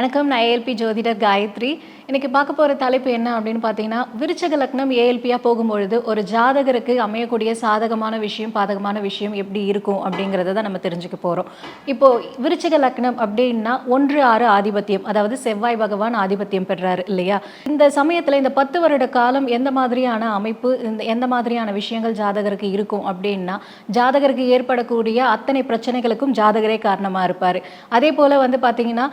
வணக்கம். நான் ஏஎல்பி ஜோதிடர் காயத்ரி. இன்னைக்கு பார்க்க போகிற தலைப்பு என்ன அப்படின்னு பார்த்தீங்கன்னா விருச்சக லக்னம் ஏஎல்பியாக போகும்பொழுது ஒரு ஜாதகருக்கு அமையக்கூடிய சாதகமான விஷயம் பாதகமான விஷயம் எப்படி இருக்கும் அப்படிங்கிறத தான் நம்ம தெரிஞ்சுக்க போகிறோம் இப்போது விருச்சக லக்னம் அப்படின்னா ஒன்று ஆறு ஆதிபத்தியம் அதாவது செவ்வாய் பகவான் ஆதிபத்தியம் பெறாரு இல்லையா? இந்த சமயத்தில் இந்த பத்து வருட காலம் எந்த மாதிரியான அமைப்பு இந்த எந்த மாதிரியான விஷயங்கள் ஜாதகருக்கு இருக்கும் அப்படின்னா ஜாதகருக்கு ஏற்படக்கூடிய அத்தனை பிரச்சனைகளுக்கும் ஜாதகரே காரணமாக இருப்பார். அதே போல் வந்து பார்த்தீங்கன்னா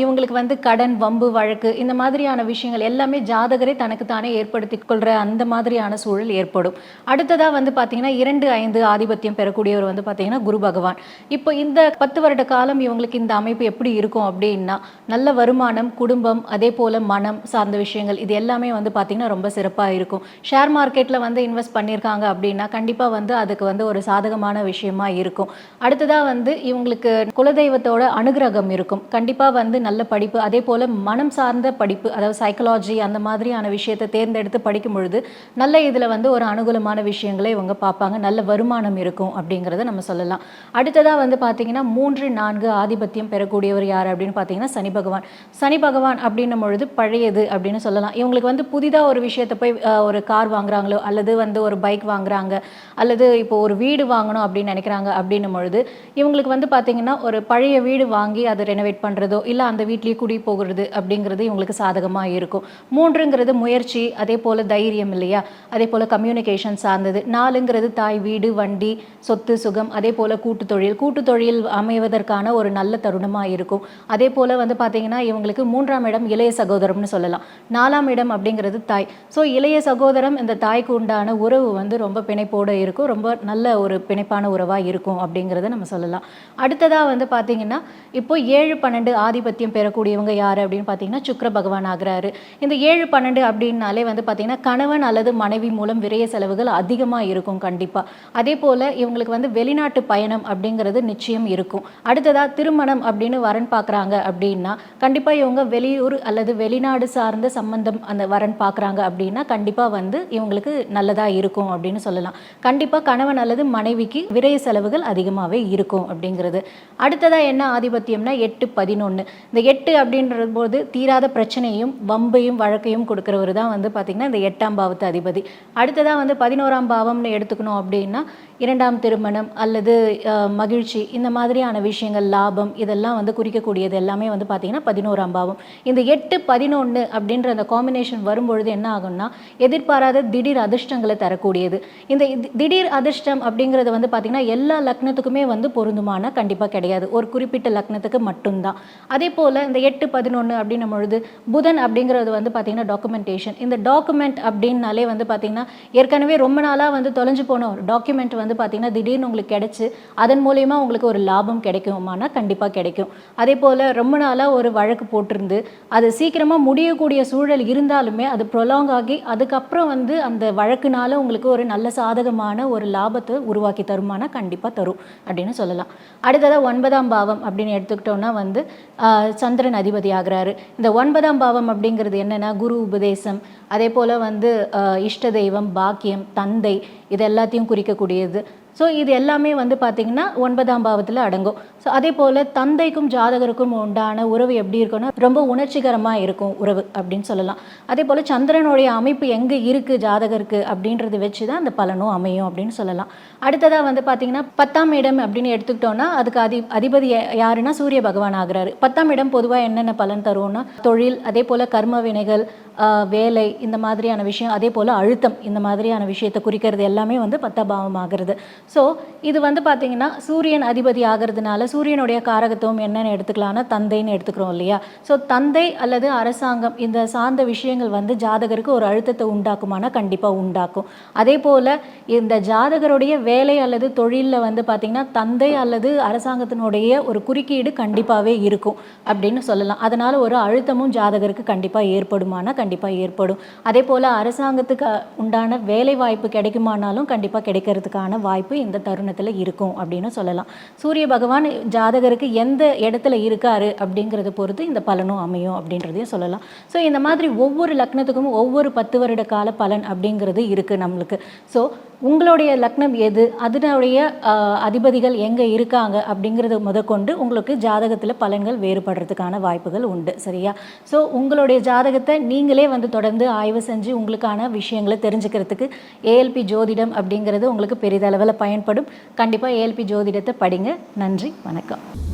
இவங்க இவங்களுக்கு வந்து கடன் வம்பு வழக்கு இந்த மாதிரியான விஷயங்கள் எல்லாமே ஜாதகரே தனக்கு தானே ஏற்படுத்தி கொள்கிற அந்த மாதிரியான சூழல் ஏற்படும். அடுத்ததாக வந்து பார்த்தீங்கன்னா இரண்டு ஐந்து ஆதிபத்தியம் பெறக்கூடியவர் வந்து பார்த்தீங்கன்னா குரு பகவான். இப்போ இந்த பத்து வருட காலம் இவங்களுக்கு இந்த அமைப்பு எப்படி இருக்கும் அப்படின்னா நல்ல வருமானம் குடும்பம் அதே போல் மனம் சார்ந்த விஷயங்கள் இது எல்லாமே வந்து பார்த்தீங்கன்னா ரொம்ப சிறப்பாக இருக்கும். ஷேர் மார்க்கெட்டில் வந்து இன்வெஸ்ட் பண்ணியிருக்காங்க அப்படின்னா கண்டிப்பாக வந்து அதுக்கு வந்து ஒரு சாதகமான விஷயமா இருக்கும். அடுத்ததாக வந்து இவங்களுக்கு குலதெய்வத்தோட அனுகிரகம் இருக்கும். கண்டிப்பாக வந்து நல்ல படிப்பு அதே போல் மனம் சார்ந்த படிப்பு அதாவது சைக்காலஜி அந்த மாதிரியான விஷயத்தை தேர்ந்தெடுத்து படிக்கும் பொழுது நல்ல இதில் வந்து ஒரு அனுகூலமான விஷயங்களை இவங்க பார்ப்பாங்க. நல்ல வருமானம் இருக்கும் அப்படிங்கிறத நம்ம சொல்லலாம். அடுத்ததாக வந்து பார்த்தீங்கன்னா மூன்று நான்கு ஆதிபத்தியம் பெறக்கூடியவர் யார் அப்படின்னு பார்த்தீங்கன்னா சனி பகவான். சனி பகவான் அப்படின்னும் பொழுது பழையது அப்படின்னு சொல்லலாம். இவங்களுக்கு வந்து புதிதாக ஒரு விஷயத்தை போய் ஒரு கார் வாங்குறாங்களோ அல்லது வந்து ஒரு பைக் வாங்குறாங்க அல்லது இப்போ ஒரு வீடு வாங்கணும் அப்படின்னு நினைக்கிறாங்க அப்படின்னும் பொழுது இவங்களுக்கு வந்து பார்த்தீங்கன்னா ஒரு பழைய வீடு வாங்கி அதை ரெனோவேட் பண்ணுறதோ இல்லை அந்த வீடு வீட்லேயே குடி போகிறது அப்படிங்கிறது இவங்களுக்கு சாதகமாக இருக்கும். மூன்றுங்கிறது முயற்சி அதே போல் தைரியம் இல்லையா? அதே போல் கம்யூனிகேஷன் சார்ந்தது. நாலுங்கிறது தாய் வீடு வண்டி சொத்து சுகம் அதே போல் கூட்டு தொழில். கூட்டு தொழில் அமைவதற்கான ஒரு நல்ல தருணமாக இருக்கும். அதே போல் வந்து பார்த்தீங்கன்னா இவங்களுக்கு மூன்றாம் இடம் இளைய சகோதரம்னு சொல்லலாம். நாலாம் இடம் அப்படிங்கிறது தாய். ஸோ இளைய சகோதரம் இந்த தாய்க்கு உண்டான உறவு வந்து ரொம்ப பிணைப்போடு இருக்கும். ரொம்ப நல்ல ஒரு பிணைப்பான உறவாக இருக்கும் அப்படிங்கிறத நம்ம சொல்லலாம். அடுத்ததாக வந்து பார்த்தீங்கன்னா இப்போ ஏழு பன்னெண்டு ஆதிபத்தியம் பெறக்கூடியவங்க யார் அப்படின்னு பார்த்தீங்கன்னா சுக்கர பகவான் ஆகிறாரு. இந்த ஏழு பன்னெண்டு அப்படின்னாலே வந்து பார்த்தீங்கன்னா கணவன் அல்லது மனைவி மூலம் விரைய செலவுகள் அதிகமாக இருக்கும் கண்டிப்பாக அதே போல் இவங்களுக்கு வந்து வெளிநாட்டு பயணம் அப்படிங்கிறது நிச்சயம் இருக்கும். அடுத்ததாக திருமணம் அப்படின்னு வரன் பார்க்குறாங்க அப்படின்னா கண்டிப்பாக இவங்க வெளியூர் அல்லது வெளிநாடு சார்ந்த சம்பந்தம் அந்த வரன் பார்க்குறாங்க அப்படின்னா கண்டிப்பாக வந்து இவங்களுக்கு நல்லதாக இருக்கும் அப்படின்னு சொல்லலாம். கண்டிப்பாக கணவன் அல்லது மனைவிக்கு விரைய செலவுகள் அதிகமாகவே இருக்கும் அப்படிங்கிறது. அடுத்ததாக என்ன ஆதிபத்தியம்னா எட்டு பதினொன்று இந்த எட்டு அப்படின்றது போது தீராத பிரச்சனையும் வம்பையும் வழக்கையும் கொடுக்குறவர் தான் வந்து பார்த்திங்கன்னா இந்த எட்டாம் பாவத்து அதிபதி. அடுத்ததாக வந்து பதினோராம் பாவம்னு எடுத்துக்கணும் அப்படின்னா இரண்டாம் திருமணம் அல்லது மகிழ்ச்சி இந்த மாதிரியான விஷயங்கள் லாபம் இதெல்லாம் வந்து குறிக்கக்கூடியது எல்லாமே வந்து பார்த்திங்கன்னா பதினோராம் பாவம். இந்த எட்டு பதினொன்று அப்படின்ற அந்த காம்பினேஷன் வரும்பொழுது என்ன ஆகும்னா எதிர்பாராத திடீர் அதிர்ஷ்டங்களை தரக்கூடியது. இந்த திடீர் அதிர்ஷ்டம் அப்படிங்கிறது வந்து பார்த்திங்கன்னா எல்லா லக்னத்துக்குமே வந்து பொருந்துமானா கண்டிப்பாக கிடையாது. ஒரு குறிப்பிட்ட லக்னத்துக்கு மட்டும்தான். அதே போல் இந்த எட்டு பதினொன்று அப்படின்னும் பொழுது புதன் அப்படிங்கிறது வந்து பார்த்திங்கன்னா டாக்குமெண்டேஷன் இந்த டாக்குமெண்ட் அப்படின்னாலே வந்து பார்த்திங்கன்னா ஏற்கனவே ரொம்ப நாளாக வந்து தொலைஞ்சு போன ஒரு டாக்குமெண்ட் வந்து பார்த்திங்கன்னா திடீர்னு உங்களுக்கு கிடைச்சு அதன் மூலயமா உங்களுக்கு ஒரு லாபம் கிடைக்குமானா கண்டிப்பாக கிடைக்கும். அதே போல் ரொம்ப நாளாக ஒரு வழக்கு போட்டிருந்து அது சீக்கிரமாக முடியக்கூடிய சூழல் இருந்தாலுமே அது ப்ரொலாங் ஆகி அதுக்கப்புறம் வந்து அந்த வழக்குனால உங்களுக்கு ஒரு நல்ல சாதகமான ஒரு லாபத்தை உருவாக்கி தருமானா கண்டிப்பாக தரும் அப்படின்னு சொல்லலாம். அடுத்ததாக ஒன்பதாம் பாவம் அப்படின்னு எடுத்துக்கிட்டோம்னா வந்து சந்திரன் அதிபதி ஆகுறாரு இந்த ஒன்பதாம் பாவம் அப்படிங்கிறது என்னன்னா குரு உபதேசம். அதே போல் வந்து ஆஹ், இஷ்ட தெய்வம் பாக்கியம் தந்தை இது எல்லாத்தையும் குறிக்கக்கூடியது. ஸோ இது எல்லாமே வந்து பார்த்திங்கன்னா ஒன்பதாம் பாவத்தில் அடங்கும். ஸோ அதே போல் தந்தைக்கும் ஜாதகருக்கும் உண்டான உறவு எப்படி இருக்கும்னா ரொம்ப உணர்ச்சிகரமாக இருக்கும் உறவு அப்படின்னு சொல்லலாம். அதே போல் சந்திரனுடைய அமைப்பு எங்கே இருக்குது ஜாதகருக்கு அப்படின்றத வச்சு தான் அந்த பலனும் அமையும் அப்படின்னு சொல்லலாம். அடுத்ததாக வந்து பார்த்திங்கன்னா பத்தாம் இடம் அப்படின்னு எடுத்துக்கிட்டோம்னா அதுக்கு அதி அதிபதி யாருன்னா சூரிய பகவான் ஆகிறாரு. பத்தாம் இடம் பொதுவாக என்னென்ன பலன் தரும்னா தொழில் அதே போல் கர்ம வினைகள் வேலை இந்த மாதிரியான விஷயம் அதே போல் அழுத்தம் இந்த மாதிரியான விஷயத்தை குறிக்கிறது எல்லாமே வந்து பத்தாம் ஆகிறது ஸோ இது வந்து பார்த்திங்கன்னா சூரியன் அதிபதி ஆகிறதுனால சூரியனுடைய காரகத்துவம் என்னென்னு எடுத்துக்கலாம்னா தந்தைன்னு எடுத்துக்கிறோம் இல்லையா? ஸோ தந்தை அல்லது அரசாங்கம் இந்த சார்ந்த விஷயங்கள் வந்து ஜாதகருக்கு ஒரு அழுத்தத்தை உண்டாக்குமானா கண்டிப்பாக உண்டாக்கும். அதே போல் இந்த ஜாதகருடைய வேலை அல்லது தொழிலில் வந்து பார்த்திங்கன்னா தந்தை அல்லது அரசாங்கத்தினுடைய ஒரு குறுக்கீடு கண்டிப்பாகவே இருக்கும் அப்படின்னு சொல்லலாம். அதனால் ஒரு அழுத்தமும் ஜாதகருக்கு கண்டிப்பாக ஏற்படுமானா கண்டிப்பாக ஏற்படும். அதே போல் அரசாங்கத்துக்கு உண்டான வேலை வாய்ப்பு கிடைக்குமானாலும் கண்டிப்பாக கிடைக்கிறதுக்கான வாய்ப்பு இந்த தருணத்தில் இருக்கும் அப்படின்னு சொல்லலாம். சூரிய பகவான் ஜாதகருக்கு எந்த இடத்துல இருக்காரு அப்படிங்கிறத பொறுத்து இந்த பலனும் அமையும் அப்படின்றதையும் சொல்லலாம். ஸோ இந்த மாதிரி ஒவ்வொரு லக்னத்துக்கும் ஒவ்வொரு பத்து வருட கால பலன் அப்படிங்கிறது இருக்குது நம்மளுக்கு. ஸோ உங்களுடைய லக்னம் எது? அதனுடைய அதிபதிகள் எங்கே இருக்காங்க? அப்படிங்கிறது முதற்கொண்டு உங்களுக்கு ஜாதகத்தில் பலன்கள் வேறுபடுறதுக்கான வாய்ப்புகள் உண்டு. சரியா? ஸோ உங்களுடைய ஜாதகத்தை நீங்களே வந்து தொடர்ந்து ஆய்வு செஞ்சு உங்களுக்கான விஷயங்களை தெரிஞ்சுக்கிறதுக்கு ஏஎல்பி ஜோதிடம் அப்படிங்கிறது உங்களுக்கு பெரிதளவில் பயன்படும். கண்டிப்பாக ஏஎல்பி ஜோதிடத்தை படிங்க. நன்றி. வணக்கம்.